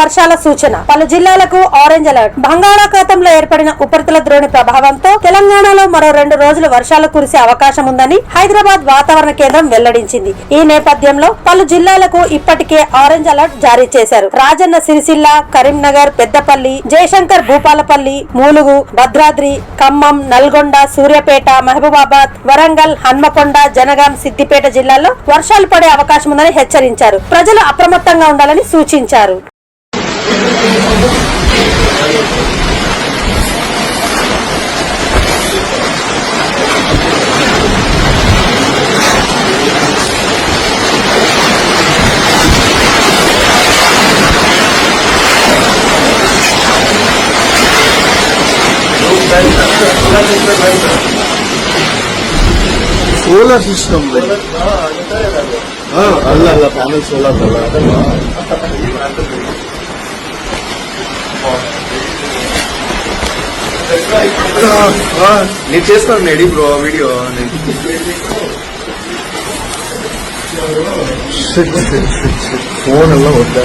వర్షాల సూచన. పలు జిల్లాలకు ఆరెంజ్ అలర్ట్ బంగాళాఖాతంలో ఏర్పడిన ఉపరితల ద్రోణి ప్రభావంతో తెలంగాణలో మరో రెండు రోజులు వర్షాలు కురిసే అవకాశం ఉందని హైదరాబాద్ వాతావరణ కేంద్రం వెల్లడించింది. ఈ నేపథ్యంలో పలు జిల్లాలకు ఇప్పటికే ఆరెంజ్ అలర్ట్ జారీ చేశారు. రాజన్న సిరిసిల్ల కరీంనగర్ పెద్దపల్లి జయశంకర్ భూపాలపల్లి మూలుగు భద్రాద్రి ఖమ్మం నల్గొండ సూర్యాపేట మహబూబాబాద్ వరంగల్ హన్మకొండ జనగాం సిద్దిపేట జిల్లాల్లో వర్షాలు పడే అవకాశం ఉందని హెచ్చరించారు. ప్రజలు అప్రమత్తంగా ఉండాలని సూచించారు. సోలార్ సిస్టమ్ అల్ల అల్ల ప్యానల్ సోలార్ నేను చేస్తాను నేడి బ్రో వీడియో. ఫోన్ ఎలా వద్దా?